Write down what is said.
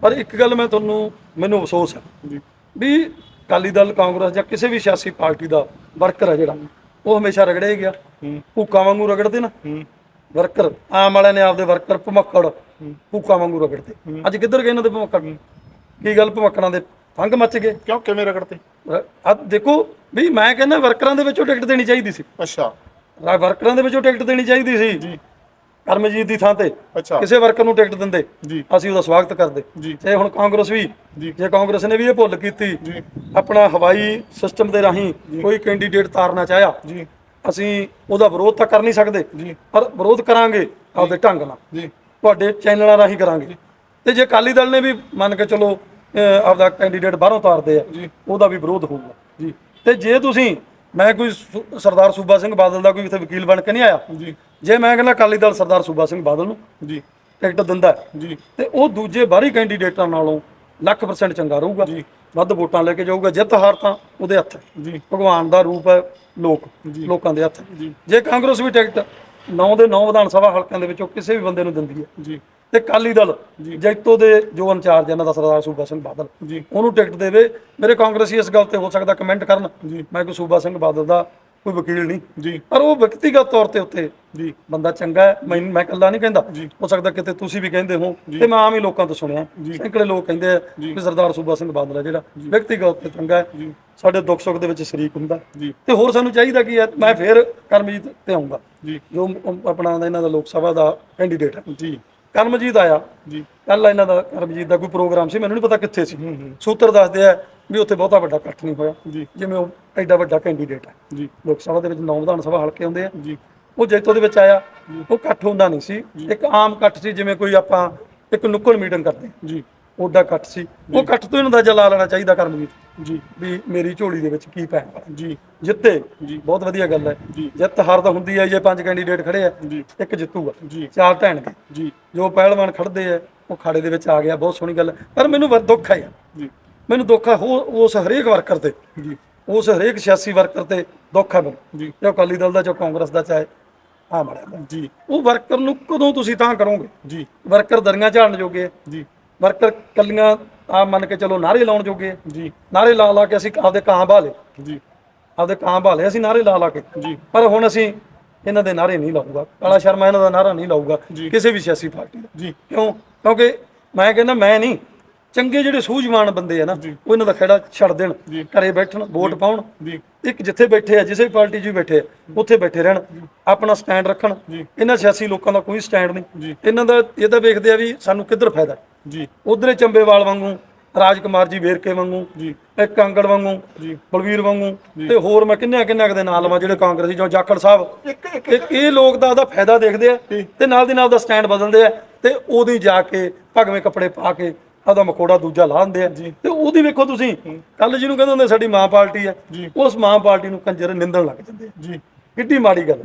ਪਰ ਇੱਕ ਗੱਲ ਮੈਂ ਤੁਹਾਨੂੰ ਮੈਨੂੰ ਅਫਸੋਸ ਹੈ ਵੀ ਅਕਾਲੀ ਦਲ ਕਾਂਗਰਸ ਜਾਂ ਕਿਸੇ ਵੀ ਸਿਆਸੀ ਪਾਰਟੀ ਦਾ ਵਰਕਰ ਹੈ ਜਿਹੜਾ ਉਹ ਹਮੇਸ਼ਾ ਰਗੜੇ ਗਿਆ। ਭੂਕਾ ਵਾਂਗੂ ਰਗੜਦੇ ਨਾ। ਵਰਕਰ ਆਮ ਵਾਲਿਆਂ ਨੇ ਆਪਦੇ ਵਰਕਰ ਭਮੱਕੜ ਭੂਕਾ ਵਾਂਗੂ ਰਗੜਦੇ ਅੱਜ ਕਿੱਧਰ ਗਏ ਇਹਨਾਂ ਦੇ ਭਮੱਕੜ? ਕੀ ਗੱਲ ਭਮੱਕੜਾਂ ਦੇ ਫੰਗ ਮੱਚ ਗਏ? ਕਿਉਂ ਕਿਵੇਂ ਰਗੜਤੇ? ਆ ਦੇਖੋ ਵੀ ਮੈਂ ਕਹਿੰਦਾ ਵਰਕਰਾਂ ਦੇ ਵਿੱਚੋਂ ਟਿਕਟ ਦੇਣੀ ਚਾਹੀਦੀ ਸੀ। ਅੱਛਾ। ਵਰਕਰਾਂ ਦੇ ਵਿੱਚੋਂ ਟਿਕਟ ਦੇਣੀ ਚਾਹੀਦੀ ਸੀ। ਜੀ। ਕਰਮਜੀਤ ਦੀ ਥਾਂ ਤੇ ਅੱਛਾ। ਕਿਸੇ ਵਰਕਰ ਨੂੰ ਟਿਕਟ ਦਿੰਦੇ ਜੀ। ਅਸੀਂ ਉਹਦਾ ਸਵਾਗਤ ਕਰਦੇ। ਤੇ ਹੁਣ ਕਾਂਗਰਸ ਵੀ ਜੀ। ਕਾਂਗਰਸ ਨੇ ਵੀ ਇਹ ਭੁੱਲ ਕੀਤੀ ਆਪਣਾ ਹਵਾਈ ਸਿਸਟਮ ਦੇ ਰਾਹੀਂ ਕੋਈ ਕੈਂਡੀਡੇਟ ਤਾਰਨਾ ਚਾਹਿਆ ਜੀ। ਅਸੀਂ ਉਹਦਾ ਵਿਰੋਧ ਤਾਂ ਕਰ ਨਹੀਂ ਸਕਦੇ ਪਰ ਵਿਰੋਧ ਕਰਾਂਗੇ ਆਪਦੇ ਢੰਗ ਨਾਲ। ਜੀ। ਤੁਹਾਡੇ ਚੈਨਲਾਂ ਰਾਹੀਂ ਕਰਾਂਗੇ। ਤੇ ਜੇ ਅਕਾਲੀ ਦਲ ਨੇ ਵੀ ਮੰਨ ਕੇ ਚਲੋ ਆਪਦਾ ਕੈਂਡੀਡੇਟ ਬਾਹਰੋਂ ਤਾਰਦੇ ਆ। ਉਹਦਾ ਵੀ ਵਿਰੋਧ ਹੋਊਗਾ। ਜੀ। ਤੇ ਜੇ ਤੁਸੀਂ ਮੈਂ ਕੋਈ ਸੁ- ਸਰਦਾਰ ਸੂਬਾ ਸਿੰਘ ਬਾਦਲ ਦਾ ਕੋਈ ਇੱਥੇ ਵਕੀਲ ਬਣ ਕੇ ਨਹੀਂ ਆਇਆ। ਜੀ। ਜੇ ਮੈਂ ਕਹਿੰਦਾ ਅਕਾਲੀ ਦਲ ਸਰਦਾਰ ਸੂਬਾ ਸਿੰਘ ਬਾਦਲ ਨੂੰ ਜੀ। ਟਿਕਟ ਦਿੰਦਾ ਹੈ, ਜੀ। ਤੇ ਉਹ ਦੂਜੇ ਬਾਹਰੀ ਕੈਂਡੀਡੇਟਾਂ ਨਾਲੋਂ ਲੱਖ ਪਰਸੈਂਟ ਚੰਗਾ ਰਹੂਗਾ। ਜੀ। ਵੱਧ ਵੋਟਾਂ ਲੈ ਕੇ ਜਾਊਗਾ। ਜਿੱਤ ਹਾਰ ਤਾਂ ਉਹਦੇ ਹੱਥ ਹੈ। ਜੀ। ਭਗਵਾਨ ਦਾ ਰੂਪ ਹੈ ਲੋਕ ਜੀ। ਲੋਕਾਂ ਦੇ ਹੱਥ ਹੈ। ਜੀ। ਜੇ ਕਾਂਗਰਸ ਵੀ ਟਿਕਟ 9 ਦੇ 9 ਵਿਧਾਨ ਸਭਾ ਹਲਕਿਆਂ ਦੇ ਵਿੱਚੋਂ ਕਿਸੇ ਵੀ ਬੰਦੇ ਨੂੰ ਦਿੰਦੀ ਹੈ। ਜੀ। ਤੇ ਅਕਾਲੀ ਦਲ ਜੈਤੋ ਦੇ ਜੋ ਇੰਚਾਰਜ ਇਹਨਾਂ ਦਾ ਸਰਦਾਰ ਸੂਬਾ ਸਿੰਘ ਬਾਦਲ ਉਹਨੂੰ ਟਿਕਟ ਦੇਵੇ। ਮੇਰੇ ਕਾਂਗਰਸੀ ਇਸ ਗੱਲ ਤੇ ਹੋ ਸਕਦਾ ਕਮੈਂਟ ਕਰਨ। ਮੈਂ ਕੋਈ ਸੂਬਾ ਸਿੰਘ ਬਾਦਲ ਦਾ ਕੋਈ ਵਕੀਲ ਨਹੀਂ। ਜੀ। ਪਰ ਉਹ ਵਿਅਕਤੀਗਤ ਤੌਰ ਤੇ ਉੱਤੇ ਜੀ। ਬੰਦਾ ਚੰਗਾ ਹੈ। ਮੈਂ ਮੈਂ ਇਕੱਲਾ ਨਹੀਂ ਕਹਿੰਦਾ। ਹੋ ਸਕਦਾ ਕਿਤੇ ਤੁਸੀਂ ਵੀ ਕਹਿੰਦੇ ਹੋ ਤੇ ਮੈਂ ਆਮ ਹੀ ਲੋਕਾਂ ਤੋਂ ਸੁਣਿਆ। ਸੈਂਕੜੇ ਲੋਕ ਕਹਿੰਦੇ ਆ ਕਿ ਸਰਦਾਰ ਸੂਬਾ ਸਿੰਘ ਬਾਦਲ ਹੈ ਜਿਹੜਾ ਵਿਅਕਤੀਗਤ ਤੇ ਚੰਗਾ ਹੈ। ਸਾਡੇ ਦੁੱਖ ਸੁੱਖ ਦੇ ਵਿੱਚ ਸ਼ਰੀਕ ਹੁੰਦਾ। ਤੇ ਹੋਰ ਸਾਨੂੰ ਚਾਹੀਦਾ ਕੀ ਹੈ? ਮੈਂ ਫੇਰ ਕਰਮਜੀਤ ਤੇ ਆਉਂਗਾ। ਜੀ। ਆਪਣਾ ਇਹਨਾਂ ਦਾ ਲੋਕ ਸਭਾ ਦਾ ਕੈਂਡੀਡੇਟ ਹੈ। ਜੀ। ਕਰਮਜੀਤ ਆਇਆ। ਜੀ। ਕੱਲ ਇਹਨਾਂ ਦਾ ਕਰਮਜੀਤ ਦਾ ਕੋਈ ਪ੍ਰੋਗਰਾਮ ਸੀ ਮੈਨੂੰ ਨਹੀਂ ਪਤਾ ਕਿੱਥੇ ਸੀ। ਸੂਤਰ ਦੱਸਦੇ ਆ ਵੀ ਉੱਥੇ ਬਹੁਤਾ ਵੱਡਾ ਇਕੱਠ ਨਹੀਂ ਹੋਇਆ। ਜਿਵੇਂ ਉਹ ਐਡਾ ਵੱਡਾ ਕੈਂਡੀਡੇਟ ਹੈ ਜੀ। ਲੋਕ ਸਭਾ ਦੇ ਵਿੱਚ ਨੌ ਵਿਧਾਨ ਸਭਾ ਹਲਕੇ ਆਉਂਦੇ ਆ। ਜੀ। ਉਹ ਜੈਤੋ ਦੇ ਵਿੱਚ ਆਇਆ। ਉਹ ਇਕੱਠ ਹੁੰਦਾ ਨਹੀਂ ਸੀ। ਇੱਕ ਆਮ ਇਕੱਠ ਸੀ ਜਿਵੇਂ ਕੋਈ ਆਪਾਂ ਇੱਕ ਨੁੱਕੜ ਮੀਟਿੰਗ ਕਰਦੇ। ਜੀ। ਉਹਦਾ ਇਕੱਠ ਸੀ। ਉਹ ਇਕੱਠ ਤੋਂ ਹੀ ਅੰਦਾਜ਼ਾ ਲਾ ਲੈਣਾ ਚਾਹੀਦਾ ਕਰਮਜੀਤ ਜੀ। ਵੀ ਮੇਰੀ ਝੋਲੀ ਦੇ ਵਿੱਚ ਕੀ ਵਾਲਾ। ਜੀ। ਜਿੱਤੇ। ਜੀ। ਬਹੁਤ ਵਧੀਆ ਗੱਲ ਹੈ। ਜਿੱਤ ਹਾਰ ਤਾਂ ਹੁੰਦੀ ਹੈ ਜੇ ਪੰਜ ਕੈਂਡੀਡੇਟ ਖੜੇ ਆ। ਇੱਕ ਜਿੱਤੂਗਾ। ਚਾਰ ਢਹਿਣਗੇ ਜੀ। ਜੋ ਪਹਿਲਵਾਨ ਖੜਦੇ ਆ ਉਹ ਖਾੜੇ ਦੇ ਵਿੱਚ ਆ ਗਿਆ। ਬਹੁਤ ਸੋਹਣੀ ਗੱਲ ਪਰ ਮੈਨੂੰ ਦੁੱਖ ਹੈ ਯਾਰ। ਜੀ। ਮੈਨੂੰ ਦੁੱਖ ਹੈ ਉਸ ਹਰੇਕ ਵਰਕਰ ਤੇ। ਜੀ। ਉਸ ਹਰੇਕ ਸਿਆਸੀ ਵਰਕਰ ਤੇ ਦੁੱਖ ਹੈ ਮੈਨੂੰ। ਜੀ। ਜੋ ਅਕਾਲੀ ਦਲ ਦਾ ਜੋ ਕਾਂਗਰਸ ਦਾ ਚਾਹੇ ਆ ਮੜਿਆ ਜੀ। ਉਹ ਵਰਕਰ ਨੂੰ ਕਦੋਂ ਤੁਸੀਂ ਤਾਂ ਕਰੋਗੇ? ਜੀ। ਵਰਕਰ ਦਰੀਆਂ ਝਾੜਨ ਜੋਗੇ। ਜੀ। ਵਰਕਰ ਕੱਲੀਆਂ ਆ ਮੰਨ ਕੇ ਚਲੋ ਨਾਰੇ ਲਾਉਣ ਜੋਗੇ। ਆ। ਜੀ। ਨਾਰੇ ਲਾ ਲਾ ਕੇ ਅਸੀਂ ਆਪਦੇ ਕਾਂ ਭਾਲੇ ਜੀ। ਆਪਦੇ ਕਾਂ ਭਾਲੇ ਅਸੀਂ ਨਾਰੇ ਲਾ ਲਾ ਕੇ। ਜੀ। ਪਰ ਹੁਣ ਅਸੀਂ ਇਹਨਾਂ ਦੇ ਨਾਰੇ ਨਹੀਂ ਲਾਊਗਾ। ਕਾਲਾ ਸ਼ਰਮਾ ਇਹਨਾਂ ਦਾ ਨਾਰਾ ਨਹੀਂ ਲਾਊਗਾ। ਜੀ। ਕਿਸੇ ਵੀ ਸਿਆਸੀ ਪਾਰਟੀ ਦਾ। ਜੀ। ਕਿਉਂ? ਕਿਉਂਕਿ ਮੈਂ ਕਹਿੰਦਾ ਮੈਂ ਨਹੀਂ। ਚੰਗੇ ਜਿਹੜੇ ਸੂਝਵਾਨ ਬੰਦੇ ਆ ਨਾ ਉਹ ਇਹਨਾਂ ਦਾ ਖੇੜਾ ਛੱਡ ਦੇਣ। ਘਰੇ ਬੈਠਣ ਵੋਟ ਪਾਉਣ। ਇੱਕ ਜਿੱਥੇ ਬੈਠੇ ਆ ਜਿਸੇ ਵੀ ਪਾਰਟੀ 'ਚ ਵੀ ਬੈਠੇ ਆ ਉੱਥੇ ਬੈਠੇ ਰਹਿਣ ਆਪਣਾ ਸਟੈਂਡ ਰੱਖਣ। ਇਹਨਾਂ ਸਿਆਸੀ ਲੋਕਾਂ ਦਾ ਕੋਈ ਸਟੈਂਡ ਨਹੀਂ। ਇਹਨਾਂ ਦਾ ਇਹ ਤਾਂ ਵੇਖਦੇ ਆ ਵੀ ਸਾਨੂੰ ਕਿੱਧਰ ਫਾਇਦਾ। ਜੀ। ਉਧਰੇ ਚੰਬੇਵਾਲ ਵਾਂਗੂ ਰਾਜਕੁਮਾਰ ਜੀ ਵੇਰਕੇ ਵਾਂਗੂ ਜੀ। ਇੱਕ ਕਾਂਗੜ ਵਾਂਗੂ ਜੀ। ਬਲਵੀਰ ਵਾਂਗੂ ਤੇ ਹੋਰ ਮੈਂ ਕਿੰਨਿਆਂ ਕਿੰਨਿਆਂ ਕੁ ਦੇ ਨਾਂ ਲਵਾਂ ਜਿਹੜੇ ਕਾਂਗਰਸੀ ਜੋ ਜਾਖੜ ਸਾਹਿਬ। ਇੱਕ ਇੱਕ ਇਹ ਇਹ ਲੋਕ ਦਾ ਉਹਦਾ ਫਾਇਦਾ ਦੇਖਦੇ ਆ ਤੇ ਨਾਲ ਦੀ ਨਾਲ ਦਾ ਸਟੈਂਡ ਬਦਲਦੇ ਆ ਤੇ ਉਹਦੀ ਜਾ ਕੇ ਭਗਵੇਂ ਕੱਪੜੇ ਪਾ ਕੇ ਉਹਦਾ ਮਕੋੜਾ ਦੂਜਾ ਲਾ ਦਿੰਦੇ ਆ। ਤੇ ਉਹਦੀ ਵੇਖੋ ਤੁਸੀਂ ਕੱਲ ਜਿਹਨੂੰ ਕਹਿੰਦੇ ਹੁੰਦੇ ਸਾਡੀ ਮਾਂ ਪਾਰਟੀ ਆ। ਉਸ ਮਾਂ ਪਾਰਟੀ ਨੂੰ ਕੰਜਰ ਨਿੰਦਣ ਲੱਗ ਜਾਂਦੇ ਆ। ਜੀ। ਕਿੱਡੀ ਮਾੜੀ ਗੱਲ